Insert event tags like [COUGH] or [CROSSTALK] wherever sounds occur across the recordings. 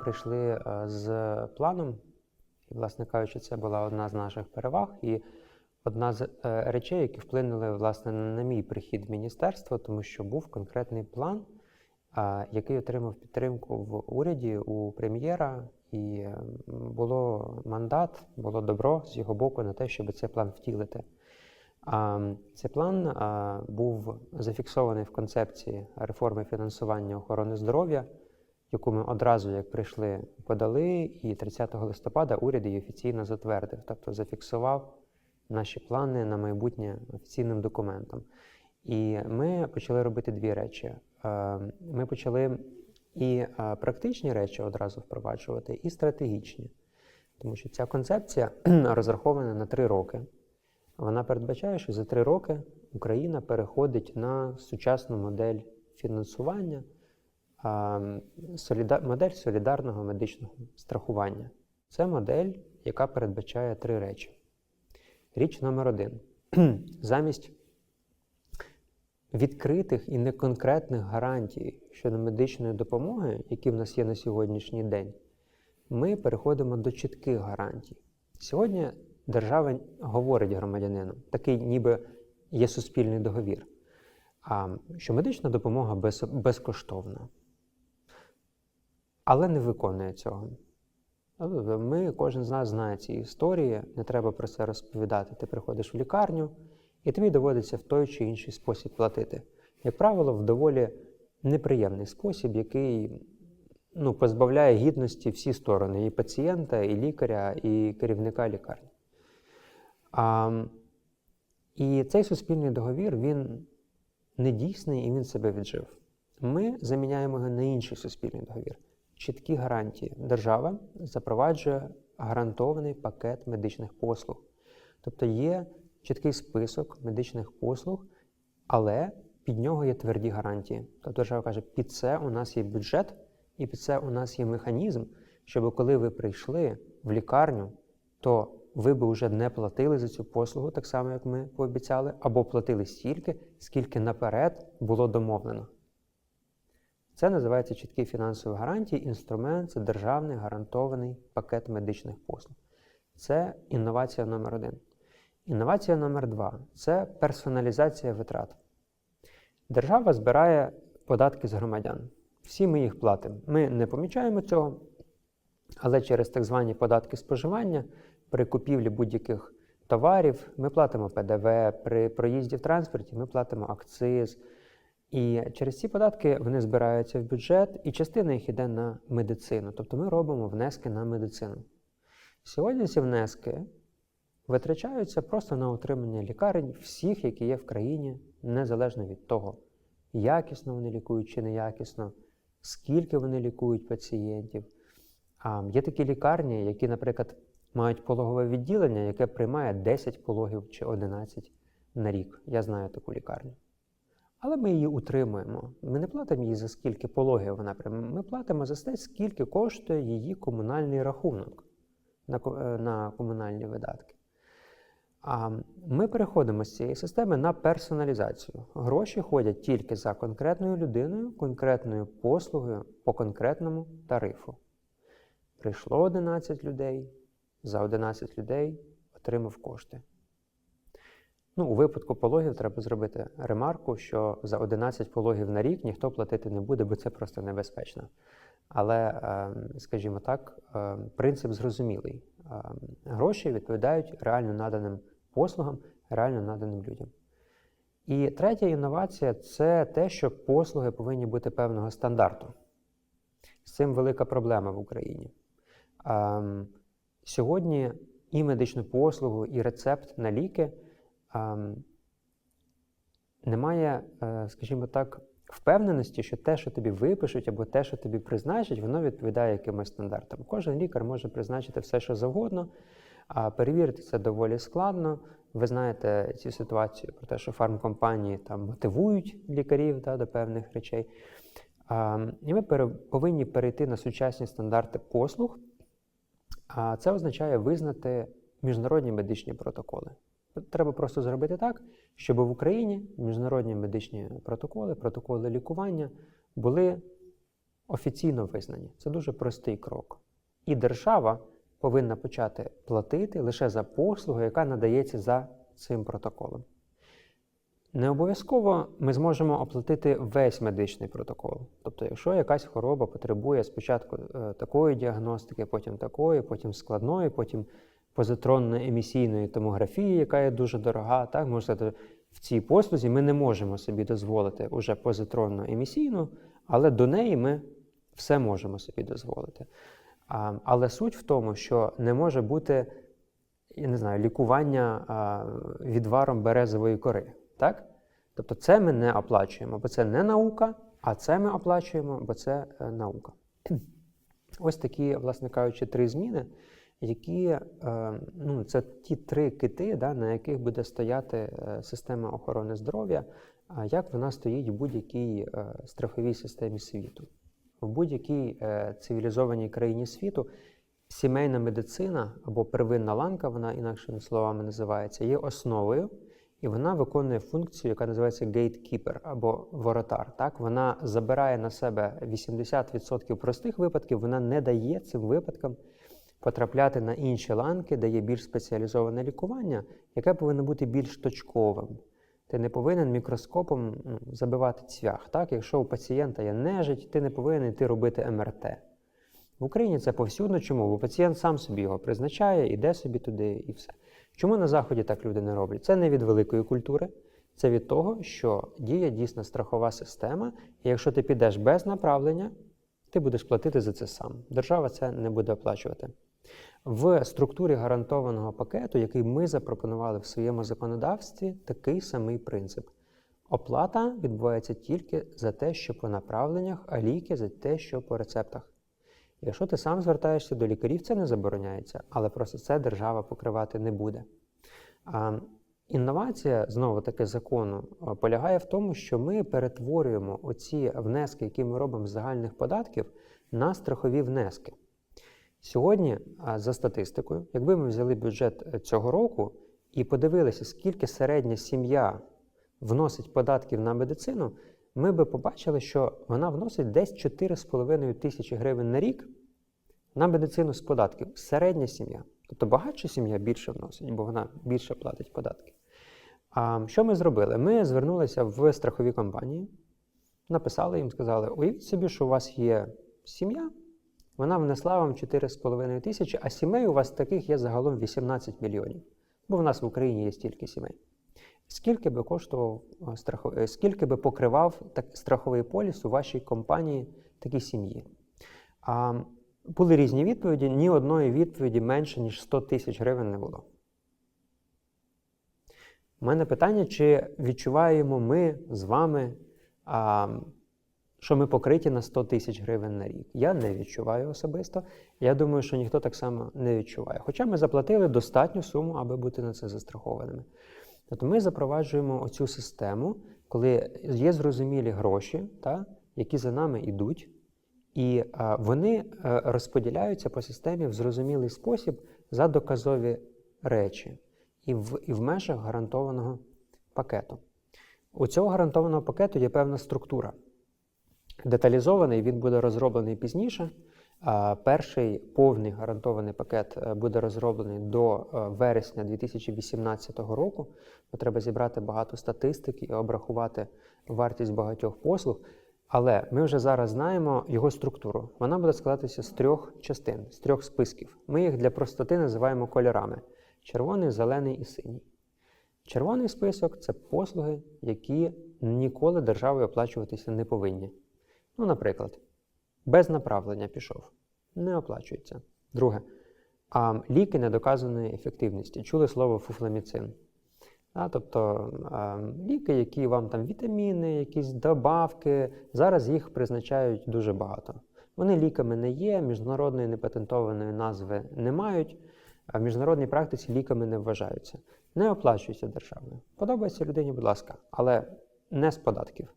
прийшли е, з планом, і, власне кажучи, це була одна з наших переваг. І одна з е, речей, які вплинули власне на мій прихід в міністерство, тому що був конкретний план, який отримав підтримку в уряді у прем'єра, і було мандат, було добро з його боку на те, щоб цей план втілити. Цей план був зафіксований в концепції реформи фінансування охорони здоров'я, яку ми одразу, як прийшли, подали, і 30 листопада уряд її офіційно затвердив, тобто зафіксував наші плани на майбутнє офіційним документом. І ми почали робити дві речі. Е, Ми почали і е, практичні речі одразу впроваджувати, і стратегічні. Тому що ця концепція [CLEARS THROAT] розрахована на три роки. Вона передбачає, що за три роки Україна переходить на сучасну модель фінансування, модель солідарного медичного страхування. Це модель, яка передбачає три речі. Річ номер один. [CLEARS THROAT] Замість відкритих і неконкретних гарантій щодо медичної допомоги, які в нас є на сьогоднішній день, ми переходимо до чітких гарантій. Сьогодні держава говорить громадянину, такий ніби є суспільний договір, що медична допомога безкоштовна, але не виконує цього. Ну, Ми, кожен з нас знає ці історії, не треба про це розповідати. Ти приходиш в лікарню, і тобі доводиться в той чи інший спосіб платити. Як правило, в доволі неприємний спосіб, який ну, позбавляє гідності всі сторони: і пацієнта, і лікаря, і керівника лікарні. А, і цей суспільний договір він не дійсний і він себе віджив. Ми заміняємо його на інший суспільний договір. Чіткі гарантії. Держава запроваджує гарантований пакет медичних послуг. Тобто є чіткий список медичних послуг, але під нього є тверді гарантії. Тобто держава каже, під це у нас є бюджет, і під це у нас є механізм, щоб коли ви прийшли в лікарню, то ви би вже не платили за цю послугу, так само, як ми пообіцяли, або платили стільки, скільки наперед було домовлено. Це називається чіткі фінансові гарантії. Інструмент це державний гарантований пакет медичних послуг. Це інновація номер один. Інновація номер два це персоналізація витрат. Держава збирає податки з громадян. Всі ми їх платимо. Ми не помічаємо цього, але через так звані податки споживання при купівлі будь-яких товарів ми платимо ПДВ, при проїзді в транспорті ми платимо акциз. І через ці податки вони збираються в бюджет, і частина їх йде на медицину. Тобто ми робимо внески на медицину. Сьогодні ці внески витрачаються просто на утримання лікарень всіх, які є в країні, незалежно від того, якісно вони лікують чи неякісно, скільки вони лікують пацієнтів. А є такі лікарні, які, наприклад, мають пологове відділення, яке приймає 10 пологів чи 11 на рік. Я знаю таку лікарню. Але ми її утримуємо. Ми не платимо їй за скільки пологів вона прийме. Ми платимо за те, скільки коштує її комунальний рахунок на, е, на комунальні видатки. А ми переходимо з цієї системи на персоналізацію. Гроші ходять тільки за конкретною людиною, конкретною послугою по конкретному тарифу. Прийшло 11 людей, за 11 людей отримав кошти. Ну, у випадку пологів треба зробити ремарку, що за 11 пологів на рік ніхто платити не буде, бо це просто небезпечно. Але, е, скажімо так, е, принцип зрозумілий. Е, Гроші відповідають реально наданим послугам, реально наданим людям. І третя інновація це те, що послуги повинні бути певного стандарту. З цим велика проблема в Україні. Ем, Сьогодні і медичну послугу, і рецепт на ліки ем, немає, е, скажімо так, впевненості, що те, що тобі випишуть, або те, що тобі призначать, воно відповідає якимось стандартам. Кожен лікар може призначити все, що завгодно, а перевірити це доволі складно. Ви знаєте цю ситуацію про те, що фармкомпанії там мотивують лікарів да, до певних речей. А, і ми повинні перейти на сучасні стандарти послуг. А це означає визнати міжнародні медичні протоколи. Треба просто зробити так, щоб в Україні міжнародні медичні протоколи, протоколи лікування були офіційно визнані. Це дуже простий крок. І держава повинна почати платити лише за послугу, яка надається за цим протоколом. Не обов'язково ми зможемо оплатити весь медичний протокол. Тобто, якщо якась хвороба потребує спочатку е, такої діагностики, потім такої, потім складної, потім позитронної емісійної томографії, яка є дуже дорога, так можна в цій послузі ми не можемо собі дозволити уже позитронну емісійну, але до неї ми все можемо собі дозволити. А, але суть в тому, що не може бути я не знаю, лікування а, відваром березової кори. Так? Тобто це ми не оплачуємо, бо це не наука, а це ми оплачуємо, бо це е, наука. Ось такі, власне кажучи, три зміни, які е, ну, це ті три кити, да, на яких буде стояти е, система охорони здоров'я, як вона стоїть в будь-якій е, страховій системі світу. В будь-якій цивілізованій країні світу сімейна медицина або первинна ланка, вона інакшими словами називається, є основою, і вона виконує функцію, яка називається gatekeeper або воротар. Так? Вона забирає на себе 80% простих випадків, вона не дає цим випадкам потрапляти на інші ланки, де є більш спеціалізоване лікування, яке повинно бути більш точковим. Ти не повинен мікроскопом ну, забивати цвях. Так? Якщо у пацієнта є нежить, ти не повинен йти робити МРТ. В Україні це повсюдно. Чому? Бо пацієнт сам собі його призначає, іде собі туди і все. Чому на Заході так люди не роблять? Це не від великої культури, це від того, що діє дійсно страхова система, і якщо ти підеш без направлення, ти будеш платити за це сам. Держава це не буде оплачувати. В структурі гарантованого пакету, який ми запропонували в своєму законодавстві, такий самий принцип. Оплата відбувається тільки за те, що по направленнях, а ліки за те, що по рецептах. Якщо ти сам звертаєшся до лікарів, це не забороняється, але просто це держава покривати не буде. А, Інновація знову таки закону полягає в тому, що ми перетворюємо оці внески, які ми робимо з загальних податків, на страхові внески. Сьогодні, за статистикою, якби ми взяли бюджет е, цього року і подивилися, скільки середня сім'я вносить податків на медицину, ми би побачили, що вона вносить десь 4,5 тисячі гривень на рік на медицину з податків. Середня сім'я. Тобто багатша сім'я більше вносить, бо вона більше платить податки. А що ми зробили? Ми звернулися в страхові компанії, написали їм, сказали: уявіть собі, що у вас є сім'я, вона внесла вам 4,5 тисячі, а сімей у вас таких є загалом 18 мільйонів. Бо в нас в Україні є стільки сімей. Скільки би коштував е, е, скільки би покривав так, страховий поліс у вашій компанії такій сім'ї? А, були різні відповіді, ні одної відповіді менше, ніж 100 тисяч гривень не було. У мене питання, чи відчуваємо ми з вами, а, що ми покриті на 100 тисяч гривень на рік? Я не відчуваю особисто. Я думаю, що ніхто так само не відчуває. Хоча ми заплатили достатню суму, аби бути на це застрахованими. Тобто ми запроваджуємо оцю систему, коли є зрозумілі гроші, та, які за нами йдуть, і а, вони а, розподіляються по системі в зрозумілий спосіб за доказові речі і в, і в межах гарантованого пакету. У цього гарантованого пакету є певна структура. Деталізований він буде розроблений пізніше. Перший повний гарантований пакет е, буде розроблений до е, вересня 2018 року. Треба зібрати багато статистики і обрахувати вартість багатьох послуг. Але ми вже зараз знаємо його структуру. Вона буде складатися з трьох частин, з трьох списків. Ми їх для простоти називаємо кольорами: червоний, зелений і синій. Червоний список це послуги, які ніколи державою оплачуватися не повинні. Ну, наприклад. Без направлення пішов. Не оплачується. Друге. А ліки недоказаної ефективності. Чули слово фуфламіцин. А, тобто а, ліки, які вам там вітаміни, якісь добавки, зараз їх призначають дуже багато. Вони ліками не є, міжнародної непатентованої назви не мають, а в міжнародній практиці ліками не вважаються. Не оплачуються державою. Подобається людині, будь ласка, але не з податків.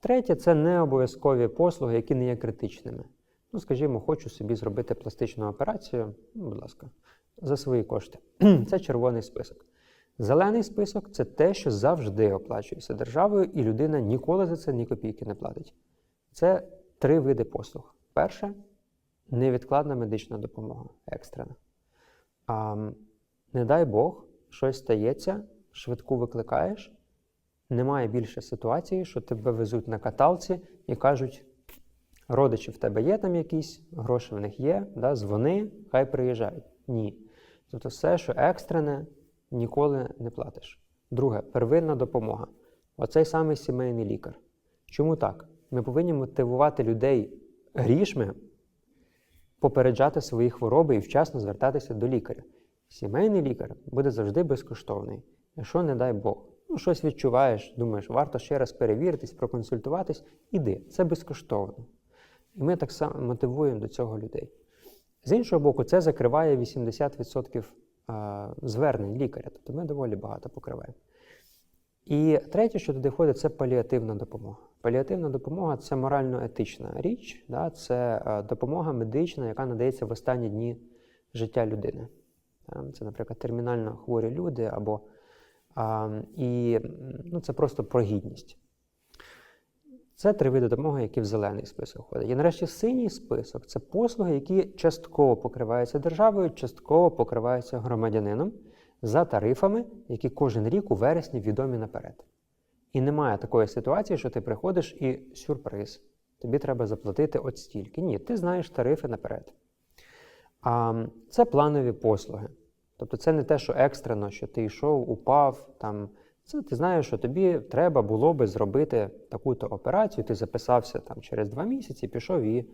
Третє це не обов'язкові послуги, які не є критичними. Ну, скажімо, хочу собі зробити пластичну операцію, ну, будь ласка, за свої кошти. [CLEARS THROAT] Це червоний список. Зелений список це те, що завжди оплачується державою, і людина ніколи за це ні копійки не платить. Це три види послуг. Перше невідкладна медична допомога, екстрена. А, не дай Бог, щось стається, швидку викликаєш, немає більше ситуації, що тебе везуть на каталці і кажуть, родичі в тебе є там якісь, гроші в них є, да, дзвони, хай приїжджають. Ні. Тобто все, що екстрене, ніколи не платиш. Друге, первинна допомога. Оцей самий сімейний лікар. Чому так? Ми повинні мотивувати людей грішми попереджати свої хвороби і вчасно звертатися до лікаря. Сімейний лікар буде завжди безкоштовний. Якщо, не дай Бог, ну щось відчуваєш, думаєш, варто ще раз перевіритись, проконсультуватись, іди, це безкоштовно. І ми так само мотивуємо до цього людей. З іншого боку, це закриває 80% звернень лікаря, тобто ми доволі багато покриваємо. І третє, що туди входить, це паліативна допомога. Паліативна допомога це морально-етична річ, да? це е, допомога медична, яка надається в останні дні життя людини. Це, наприклад, термінально хворі люди, або а, і ну, це просто про гідність. Це три види допомоги, які в зелений список входять. І нарешті синій список це послуги, які частково покриваються державою, частково покриваються громадянином за тарифами, які кожен рік у вересні відомі наперед. І немає такої ситуації, що ти приходиш і сюрприз. Тобі треба заплатити от стільки. Ні, ти знаєш тарифи наперед. А, це планові послуги. Тобто це не те, що екстрено, що ти йшов, упав. Там. Це ти знаєш, що тобі треба було би зробити таку-то операцію, ти записався там через два місяці, пішов і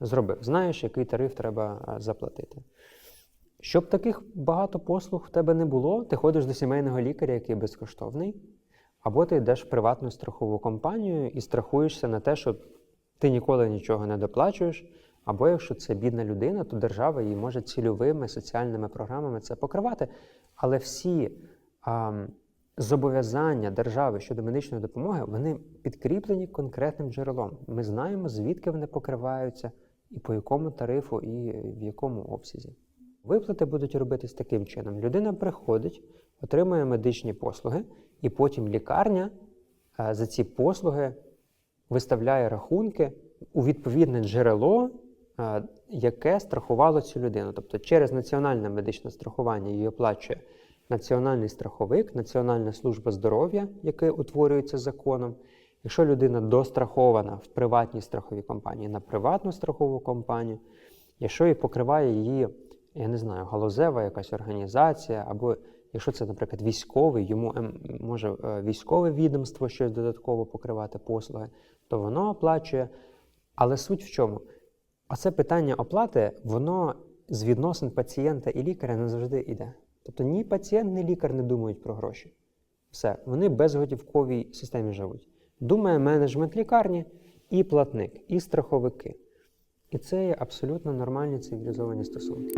зробив. Знаєш, який тариф треба заплатити. Щоб таких багато послуг в тебе не було, ти ходиш до сімейного лікаря, який безкоштовний, або ти йдеш в приватну страхову компанію і страхуєшся на те, що ти ніколи нічого не доплачуєш. Або якщо це бідна людина, то держава її може цільовими соціальними програмами це покривати. Але всі а, зобов'язання держави щодо медичної допомоги вони підкріплені конкретним джерелом. Ми знаємо, звідки вони покриваються, і по якому тарифу, і в якому обсязі. Виплати будуть робитись таким чином: людина приходить, отримує медичні послуги, і потім лікарня е, за ці послуги виставляє рахунки у відповідне джерело, яке страхувало цю людину. Тобто через національне медичне страхування її оплачує національний страховик, Національна служба здоров'я, яке утворюється законом. Якщо людина дострахована в приватній страховій компанії на приватну страхову компанію, якщо і покриває її, я не знаю, галузева якась організація, або якщо це, наприклад, військовий, йому ем, може е, військове відомство щось додатково покривати послуги, то воно оплачує. Але суть в чому? Оце питання оплати, воно з відносин пацієнта і лікаря не завжди йде. Тобто ні пацієнт, ні лікар не думають про гроші. Все, вони безготівковій системі живуть. Думає менеджмент лікарні і платник, і страховики. І це є абсолютно нормальні цивілізовані стосунки.